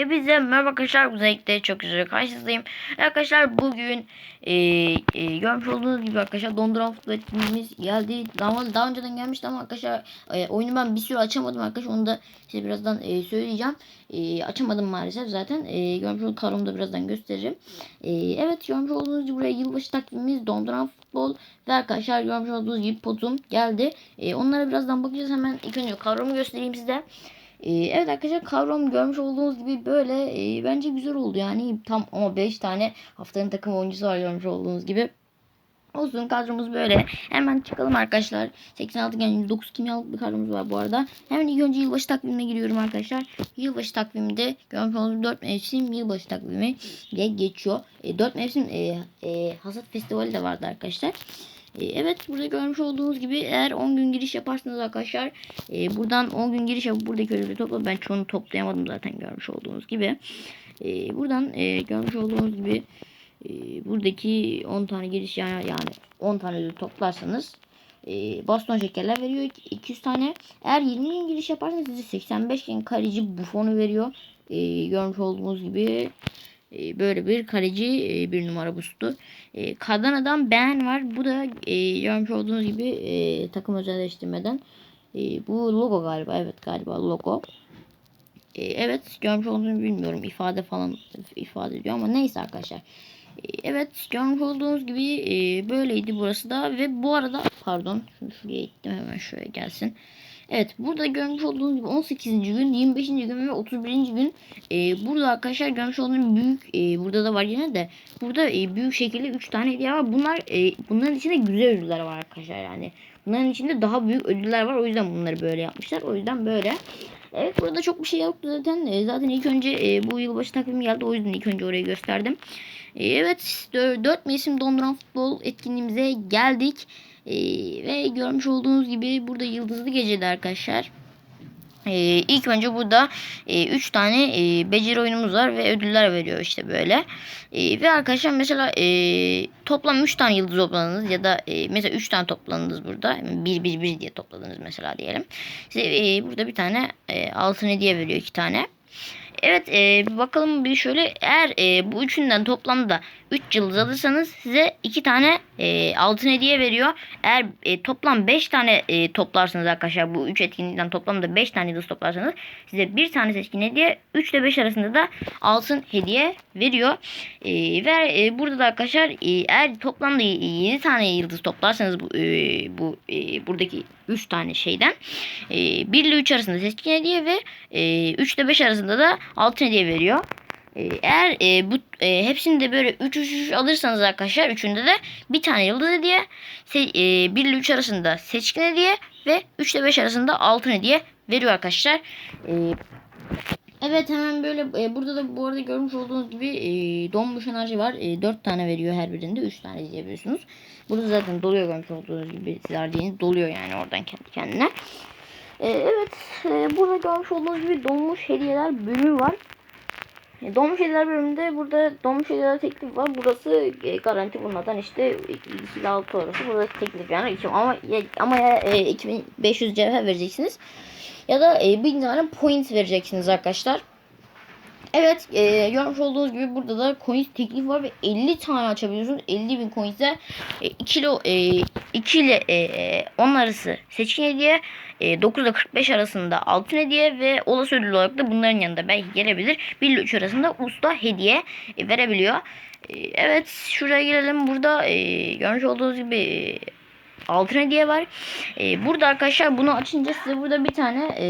Hepinize merhaba arkadaşlar. Özellikle çok güzel karşınızdayım. Arkadaşlar bugün e, e, görmüş olduğunuz gibi arkadaşlar donduran futbol etkinliğimiz geldi. Daha, daha önceden gelmişti ama arkadaşlar e, oyunu ben bir süre açamadım arkadaşlar. Onu da size birazdan e, söyleyeceğim. E, açamadım maalesef zaten. E, görmüş olduğunuz da birazdan gösteririm. E, evet görmüş olduğunuz gibi buraya yılbaşı takvimimiz donduran futbol ve arkadaşlar görmüş olduğunuz gibi potum geldi. E, onlara birazdan bakacağız. Hemen ilk önce kavramı göstereyim size. Ee, evet arkadaşlar kavram görmüş olduğunuz gibi böyle e, bence güzel oldu yani tam ama 5 tane haftanın takım oyuncusu var görmüş olduğunuz gibi. Olsun kadromuz böyle. Hemen çıkalım arkadaşlar. 86 gen 109 kimyalık bir kadromuz var bu arada. Hemen ilk önce yılbaşı takvimine giriyorum arkadaşlar. Yılbaşı takviminde görmüş olduğunuz 4 mevsim yılbaşı takvimi diye geçiyor. E, 4 mevsim e, e, hasat festivali de vardı arkadaşlar. E, Evet burada görmüş olduğunuz gibi eğer 10 gün giriş yaparsanız arkadaşlar e, buradan 10 gün giriş yapıp buradaki ödülü topla. Ben çoğunu toplayamadım zaten görmüş olduğunuz gibi. E, buradan e, görmüş olduğunuz gibi e, buradaki 10 tane giriş yani, yani 10 tane ödül toplarsanız e, baston şekerler veriyor 200 tane. Eğer 20 gün giriş yaparsanız size 85 gün kaleci bufonu veriyor. E, görmüş olduğunuz gibi e, böyle bir kaleci e, bir numara boost'u. E, Kadana'dan Ben var. Bu da e, görmüş olduğunuz gibi e, takım özelleştirmeden. E, bu logo galiba. Evet galiba logo. Evet görmüş olduğunuzu bilmiyorum. ifade falan ifade ediyor ama neyse arkadaşlar. Evet görmüş olduğunuz gibi böyleydi burası da ve bu arada pardon şunu şuraya ittim hemen şöyle gelsin. Evet burada görmüş olduğunuz gibi 18. gün, 25. gün ve 31. gün e, burada arkadaşlar görmüş olduğunuz büyük e, burada da var yine de burada e, büyük şekilde 3 tane hediye var. Bunlar e, bunların içinde güzel ödüller var arkadaşlar yani. Bunların içinde daha büyük ödüller var. O yüzden bunları böyle yapmışlar. O yüzden böyle. Evet burada çok bir şey yoktu zaten. E, zaten ilk önce e, bu yılbaşı takvimi geldi. O yüzden ilk önce orayı gösterdim. E, evet 4 mevsim donduran futbol etkinliğimize geldik. Ee, ve görmüş olduğunuz gibi burada yıldızlı gecede arkadaşlar. Ee, ilk önce burada 3 e, tane e, beceri oyunumuz var ve ödüller veriyor işte böyle. E, ve arkadaşlar mesela e, toplam 3 tane yıldız topladınız ya da e, mesela 3 tane topladınız burada. 1 1 1 diye topladınız mesela diyelim. Size e, burada bir tane e, altın hediye veriyor 2 tane. Evet e, bakalım bir şöyle eğer e, bu üçünden toplamda 3 yıldız alırsanız size 2 tane e, altın hediye veriyor. Eğer e, toplam 5 tane e, toplarsanız arkadaşlar bu 3 etkinlikten toplamda 5 tane yıldız toplarsanız size bir tane seçkin hediye 3 ile 5 arasında da altın hediye veriyor. E, ve e, burada da arkadaşlar e, eğer toplamda 7 tane yıldız toplarsanız bu, e, bu e, buradaki 3 tane şeyden e, 1 ile 3 arasında seçkin hediye ve e, 3 ile 5 arasında da altın hediye veriyor. E, eğer e, bu e, hepsini böyle 3 3 3 alırsanız arkadaşlar üçünde de bir tane yıldız hediye, se, e, 1 ile 3 arasında seçkin hediye ve 3 ile 5 arasında altın hediye veriyor arkadaşlar. E, Evet hemen böyle e, burada da bu arada görmüş olduğunuz gibi e, donmuş enerji var. E, 4 tane veriyor her birinde 3 tane izleyebiliyorsunuz. Burada zaten doluyor görmüş olduğunuz gibi sizler doluyor yani oradan kendi kendine. E, evet e, burada görmüş olduğunuz gibi donmuş hediyeler bölümü var. Donmuş hediyeler bölümünde burada donmuş hediyeler teklif var. Burası e, garanti bunlardan işte 2 ile 6 arası. Burada teklif yani iki- ama ya, ama ya e, 2500 cevher vereceksiniz. Ya da e, 1000 tane point vereceksiniz arkadaşlar. Evet e, görmüş olduğunuz gibi burada da coins teklif var ve 50 tane açabiliyorsunuz. 50 bin coins'e e, 2 ile, e, 2 ile e, 10 arası seçkin hediye. E, 9 ile 45 arasında altın hediye ve olası ödül olarak da bunların yanında belki gelebilir. 1 ile 3 arasında usta hediye e, verebiliyor. E, evet şuraya gelelim. Burada e, görmüş olduğunuz gibi e, altın hediye var. E, burada arkadaşlar bunu açınca size burada bir tane e,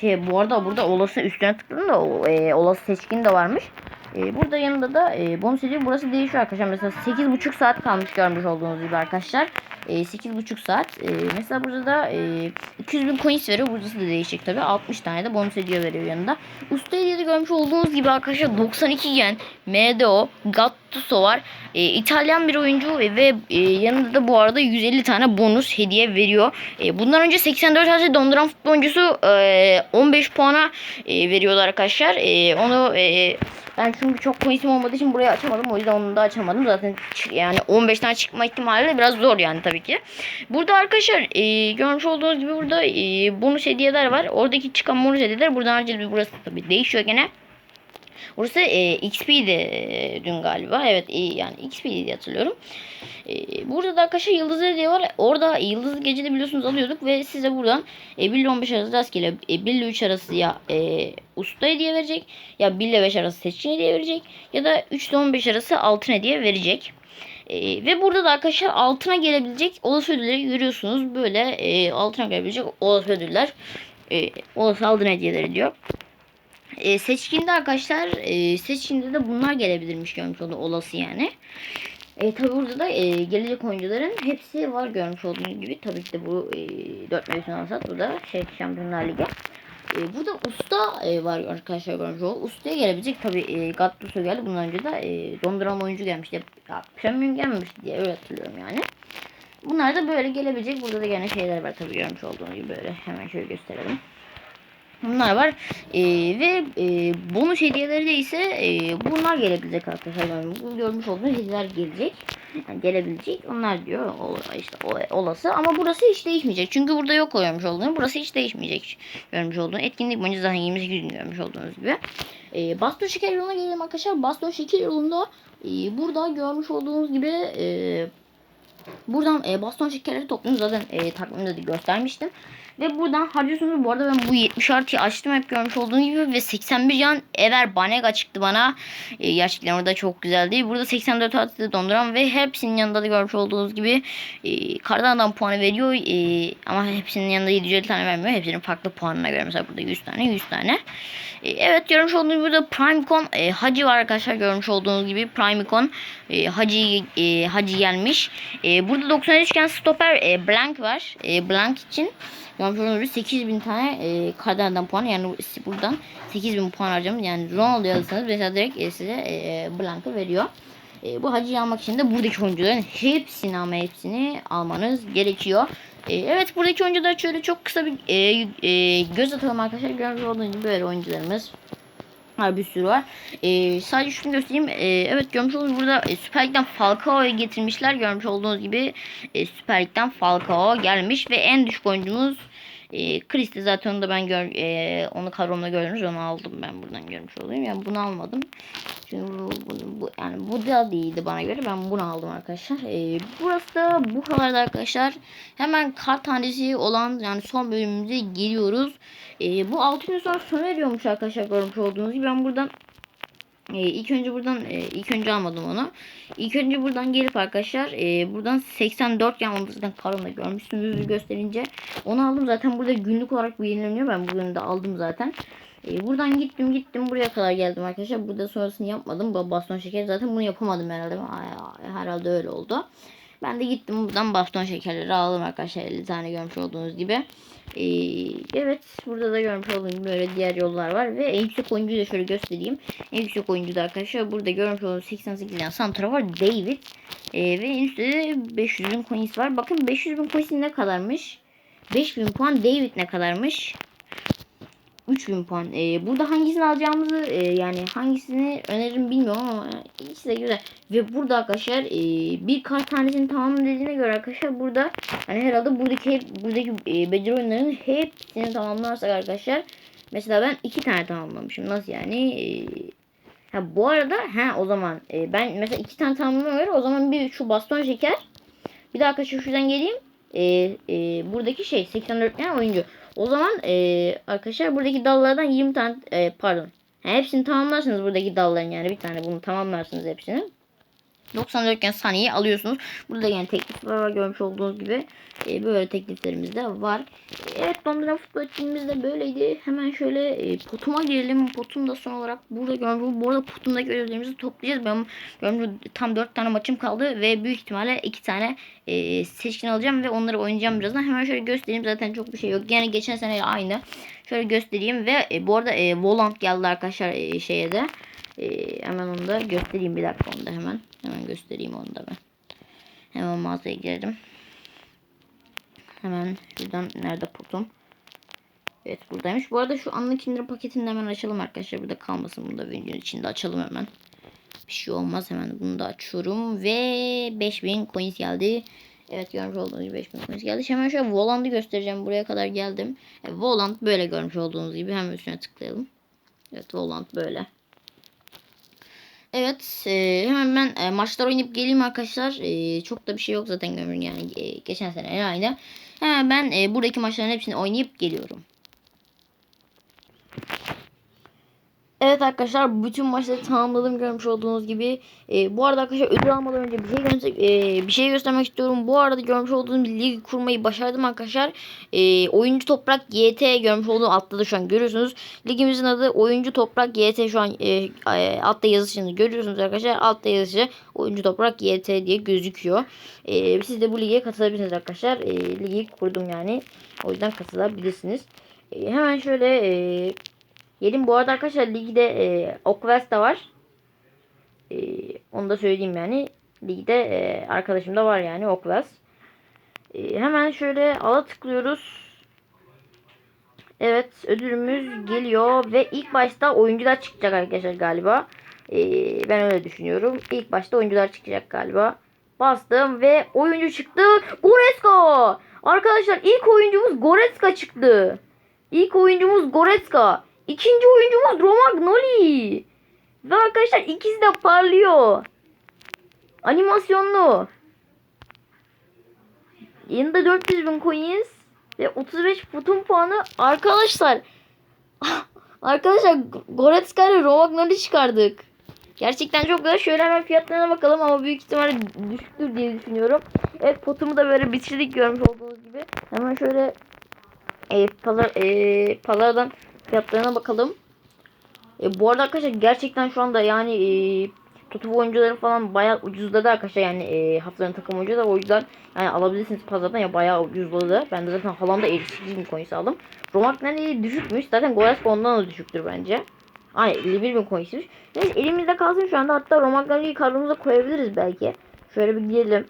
şey bu arada burada olası üstüne tıkladım da e, olası seçkin de varmış. E, burada yanında da e, bonus hediye burası değişiyor arkadaşlar. Mesela 8,5 saat kalmış görmüş olduğunuz gibi arkadaşlar. E, 8,5 saat. E, mesela burada da e, 200 bin coins veriyor. Burası da değişecek tabi. 60 tane de bonus hediye veriyor yanında. Usta hediyede görmüş olduğunuz gibi arkadaşlar 92 gen MDO Gattuso var. E, İtalyan bir oyuncu ve, ve e, yanında da bu arada 150 tane bonus hediye veriyor. E, bundan önce 84 harcı donduran futbol oyuncusu e, 15 puana e, veriyorlar arkadaşlar. E, onu e, ben çünkü çok coins'im olmadığı için burayı açamadım. O yüzden onu da açamadım. Zaten yani 15 tane çıkma ihtimali de biraz zor yani tabii ki. Burada arkadaşlar e, görmüş olduğunuz gibi burada e, bonus hediyeler var. Oradaki çıkan bonus hediyeler buradan harcayacağız. Burası tabii değişiyor gene. Burası e, XP'di e, dün galiba. Evet e, yani XP'di diye hatırlıyorum. E, burada da arkadaşlar Yıldız Hediye var. Orada Yıldız Gece'de biliyorsunuz alıyorduk ve size buradan e, 1 ile 15 arası rastgele e, 1 ile 3 arası ya e, usta hediye verecek ya 1 ile 5 arası seçkin hediye verecek ya da 3 ile 15 arası altın hediye verecek. E, ve burada da arkadaşlar altına gelebilecek olası ödülleri görüyorsunuz. Böyle e, altına gelebilecek olası ödüller. E, olası altın hediyeleri diyor. E, seçkinde arkadaşlar e, seçkinde de bunlar gelebilirmiş görmüş olduğu olası yani. E, tabi burada da e, gelecek oyuncuların hepsi var görmüş olduğunuz gibi. Tabii ki de bu e, 4 mevsim alsat. Bu da şey Şampiyonlar Ligi. E, burada usta e, var arkadaşlar görmüş olduğunuz. Ustaya gelebilecek tabi e, Gattuso geldi. Bundan önce de e, donduran oyuncu gelmişti. Ya, premium gelmemişti diye öyle hatırlıyorum yani. Bunlar da böyle gelebilecek. Burada da gene şeyler var tabi görmüş olduğunuz gibi böyle. Hemen şöyle gösterelim. Bunlar var. Ee, ve e, bonus hediyeleri de ise e, bunlar gelebilecek arkadaşlar. Yani bu görmüş olduğunuz hediyeler gelecek. Yani gelebilecek. Onlar diyor o, işte o, olası. Ama burası hiç değişmeyecek. Çünkü burada yok görmüş olduğunuz. Burası hiç değişmeyecek. Görmüş olduğunuz. Etkinlik boyunca zaten 28 gün görmüş olduğunuz gibi. E, baston şeker yoluna gelelim arkadaşlar. Baston şeker yolunda e, burada görmüş olduğunuz gibi e, buradan e, baston şekerleri topluyorsunuz. Zaten e, takvimde de göstermiştim. Ve buradan harcıyorsunuz. Bu arada ben bu 70 artıyı açtım hep görmüş olduğunuz gibi. Ve 81 can Ever Banega çıktı bana. E, gerçekten orada çok güzeldi. Burada 84 artı donduran ve hepsinin yanında da görmüş olduğunuz gibi e, kardan adam puanı veriyor. E, ama hepsinin yanında 750 tane vermiyor. Hepsinin farklı puanına göre. Mesela burada 100 tane 100 tane. E, evet görmüş olduğunuz burada Primecon e, Hacı var arkadaşlar. Görmüş olduğunuz gibi Primecon e, Hacı e, Hacı gelmiş. E, burada 93 iken stoper e, Blank var. E, Blank için Olduğunuz gibi 8000 tane e, kardan puan yani buradan 8000 puan harcamış. Yani Ronaldo alırsanız mesela direkt e, size e, Blank'ı veriyor. E, bu hacıyı almak için de buradaki oyuncuların hepsini ama hepsini almanız gerekiyor. E, evet buradaki oyuncular şöyle çok kısa bir e, e, göz atalım arkadaşlar. Görmüş olduğunuz gibi böyle oyuncularımız var bir sürü var. E, sadece şunu göstereyim. E, evet görmüş olduğunuz burada e, Süper Lig'den Falcao'yu getirmişler. Görmüş olduğunuz gibi e, Süper Lig'den Falcao gelmiş ve en düşük oyuncumuz e, Chris'ti zaten onu da ben gör, e, onu kadromda gördünüz onu aldım ben buradan görmüş olayım. Yani bunu almadım. Çünkü bu, bu, bu yani bu da değildi bana göre. Ben bunu aldım arkadaşlar. E, burası da bu kadardı arkadaşlar. Hemen kart tanesi olan yani son bölümümüze geliyoruz. E, bu 6 gün sonra sona eriyormuş arkadaşlar görmüş olduğunuz gibi. Ben buradan e, ilk önce buradan e, ilk önce almadım onu. İlk önce buradan gelip arkadaşlar e, buradan 84 yani onu zaten karımda görmüşsünüz gösterince onu aldım zaten burada günlük olarak bu yenileniyor. Ben bugün de aldım zaten. E, buradan gittim gittim buraya kadar geldim arkadaşlar. Burada sonrasını yapmadım. Baston şeker zaten bunu yapamadım herhalde. Herhalde öyle oldu. Ben de gittim buradan baston şekerleri aldım arkadaşlar 50 tane görmüş olduğunuz gibi. Ee, evet burada da görmüş olduğunuz böyle diğer yollar var ve en yüksek oyuncuyu da şöyle göstereyim. En yüksek oyuncu da arkadaşlar burada görmüş olduğunuz 88 tane santra var David. Ee, ve en üstte de 500 bin coins var. Bakın 500 bin coins ne kadarmış? 5000 puan David ne kadarmış? 3000 puan. Ee, burada hangisini alacağımızı e, yani hangisini öneririm bilmiyorum ama ikisi de güzel. Ve burada arkadaşlar e, bir kart tanesini tamam göre arkadaşlar burada hani herhalde buradaki buradaki e, beceri oyunlarının hepsini tamamlarsak arkadaşlar mesela ben iki tane tamamlamışım. Nasıl yani? E, ha bu arada ha o zaman e, ben mesela iki tane tamamlamama göre o zaman bir şu baston şeker bir daha arkadaşlar şuradan geleyim. E, e, buradaki şey 84 tane oyuncu. O zaman e, arkadaşlar buradaki dallardan 20 tane e, pardon. Hepsini tamamlarsınız buradaki dalların yani bir tane bunu tamamlarsınız hepsini. 94 iken saniye alıyorsunuz. Burada yani teklifler var görmüş olduğunuz gibi. E, böyle tekliflerimiz de var. E, evet donduran futbol etkinliğimiz de böyleydi. Hemen şöyle e, potuma girelim. Potum da son olarak burada görmüş. Bu arada potumdaki ödevlerimizi toplayacağız. Ben görmüş tam 4 tane maçım kaldı ve büyük ihtimalle 2 tane e, seçkin alacağım ve onları oynayacağım birazdan. Hemen şöyle göstereyim. Zaten çok bir şey yok. Yani geçen sene aynı. Şöyle göstereyim ve e, bu arada e, Volant geldi arkadaşlar e, şeye de. Ee, hemen onu da göstereyim bir dakika onu da hemen. Hemen göstereyim onu da ben. Hemen mağazaya girelim. Hemen şuradan nerede potum? Evet buradaymış. Bu arada şu anlık indirim paketini hemen açalım arkadaşlar. Burada kalmasın. Bunu da videonun içinde açalım hemen. Bir şey olmaz. Hemen bunu da açıyorum. Ve 5000 coins geldi. Evet görmüş olduğunuz gibi 5000 coins geldi. Hemen şöyle Voland'ı göstereceğim. Buraya kadar geldim. Evet, Voland böyle görmüş olduğunuz gibi. Hemen üstüne tıklayalım. Evet Voland böyle. Evet e, hemen ben e, maçlar oynayıp geleyim arkadaşlar. E, çok da bir şey yok zaten gömrün yani e, geçen sene aynı. Hemen ben e, buradaki maçların hepsini oynayıp geliyorum. Evet arkadaşlar bütün maçları tamamladım görmüş olduğunuz gibi. E, bu arada arkadaşlar ödül almadan önce bir şey, gö- e, bir şey göstermek istiyorum. Bu arada görmüş olduğunuz bir lig kurmayı başardım arkadaşlar. E, oyuncu Toprak YT görmüş olduğum altta da şu an görüyorsunuz. Ligimizin adı Oyuncu Toprak YT şu an e, e, altta yazışını görüyorsunuz arkadaşlar. Altta yazışı Oyuncu Toprak YT diye gözüküyor. E, siz de bu lige katılabilirsiniz arkadaşlar. E, ligi kurdum yani. O yüzden katılabilirsiniz. E, hemen şöyle e, Gelin bu arada arkadaşlar ligde e, Okvest da var. E, onu da söyleyeyim yani. Ligde e, arkadaşım da var yani Okvest. E, hemen şöyle ala tıklıyoruz. Evet ödülümüz geliyor ve ilk başta oyuncular çıkacak arkadaşlar galiba. E, ben öyle düşünüyorum. İlk başta oyuncular çıkacak galiba. Bastım ve oyuncu çıktı. Goretzka! Arkadaşlar ilk oyuncumuz Goretzka çıktı. İlk oyuncumuz Goretzka. İkinci oyuncumuz Romagnoli. Ve arkadaşlar ikisi de parlıyor. Animasyonlu. Yanında 400 bin coins ve 35 futun puanı. Arkadaşlar arkadaşlar Goretzka ile Romagnoli çıkardık. Gerçekten çok güzel. Şöyle hemen fiyatlarına bakalım ama büyük ihtimalle düşüktür diye düşünüyorum. Evet potumu da böyle bitirdik görmüş olduğunuz gibi. Hemen şöyle e, pazar, e, pazardan fiyatlarına bakalım. E, bu arada arkadaşlar gerçekten şu anda yani e, tutup oyuncuları falan bayağı ucuzladı arkadaşlar yani e, haftanın takım oyuncuları o yüzden yani alabilirsiniz pazardan ya bayağı ucuzladı. Ben de zaten Haaland'da 58 bin coins aldım. Romagnoli düşükmüş. Zaten Goretzka ondan da düşüktür bence. Ay 51 bin coinsmiş. Neyse elimizde kalsın şu anda hatta Romagnoli'yi kadromuza koyabiliriz belki. Şöyle bir gidelim.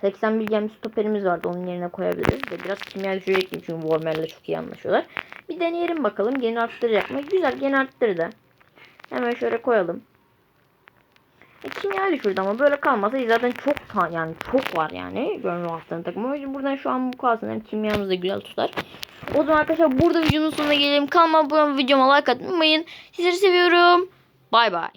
81 gem stoperimiz vardı onun yerine koyabiliriz. Ve biraz kimya düşürecektim çünkü Warmer'le çok iyi anlaşıyorlar. Bir deneyelim bakalım gene arttıracak mı? Güzel gene arttırdı. Hemen şöyle koyalım. E, kimya düşürdü ama böyle kalmasa zaten çok yani çok var yani. Gönül haftanın takımı. O yüzden buradan şu an bu kalsın. Hem kimyamız da güzel tutar. O zaman arkadaşlar burada videonun sonuna gelelim. Kalma bu videoma like atmayı unutmayın. Sizleri seviyorum. Bay bay.